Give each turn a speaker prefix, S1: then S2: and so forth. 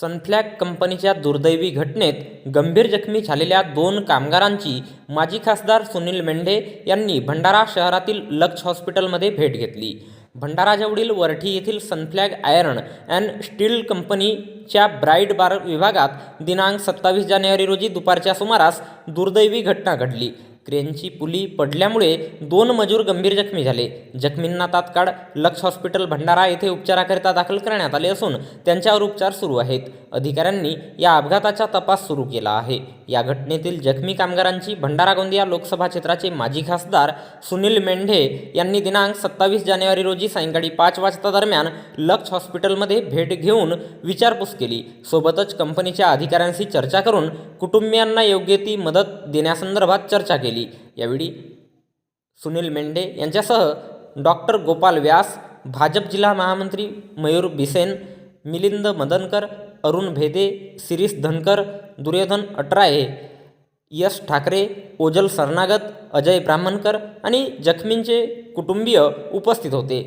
S1: Sunflag कंपनीच्या दुर्दैवी घटनेत गंभीर जखमी झालेल्या दोन कामगारांची माजी खासदार सुनील मेंढे यांनी भंडारा शहरातील लक्ष हॉस्पिटलमध्ये भेट घेतली. भंडाराजवळील वरठी येथील सनफ्लॅग आयर्न अँड स्टील कंपनीच्या ब्राईट बार विभागात दिनांक सत्तावीस जानेवारी रोजी दुपारच्या सुमारास दुर्दैवी घटना घडली. क्रेनची पुली पडल्यामुळे दोन मजूर गंभीर जखमी झाले. जखमींना तात्काळ लक्ष हॉस्पिटल भंडारा येथे उपचाराकरिता दाखल करण्यात आले असून त्यांच्यावर उपचार सुरू आहेत. अधिकाऱ्यांनी या अपघाताचा तपास सुरू केला आहे. या घटनेतील जखमी कामगारांची भंडारा गोंदिया लोकसभा क्षेत्राचे माजी खासदार सुनील मेंढे यांनी दिनांक सत्तावीस जानेवारी रोजी सायंकाळी पाच वाजता दरम्यान लक्ष हॉस्पिटलमध्ये भेट घेऊन विचारपूस केली. सोबतच कंपनीच्या अधिकाऱ्यांशी चर्चा करून कुटुंबियांना योग्य ती मदत देण्यासंदर्भात चर्चा केली. यावेळी सुनील मेंढे यांच्यासह डॉक्टर गोपाल व्यास भाजप जिल्हा महामंत्री मयूर बिसेन मिलिंद मदनकर अरुण भेदे शिरीष धनकर दुर्योधन अटराये यश ठाकरे ओजल सरनागत अजय ब्राह्मणकर आणि जखमींचे कुटुंबीय उपस्थित होते.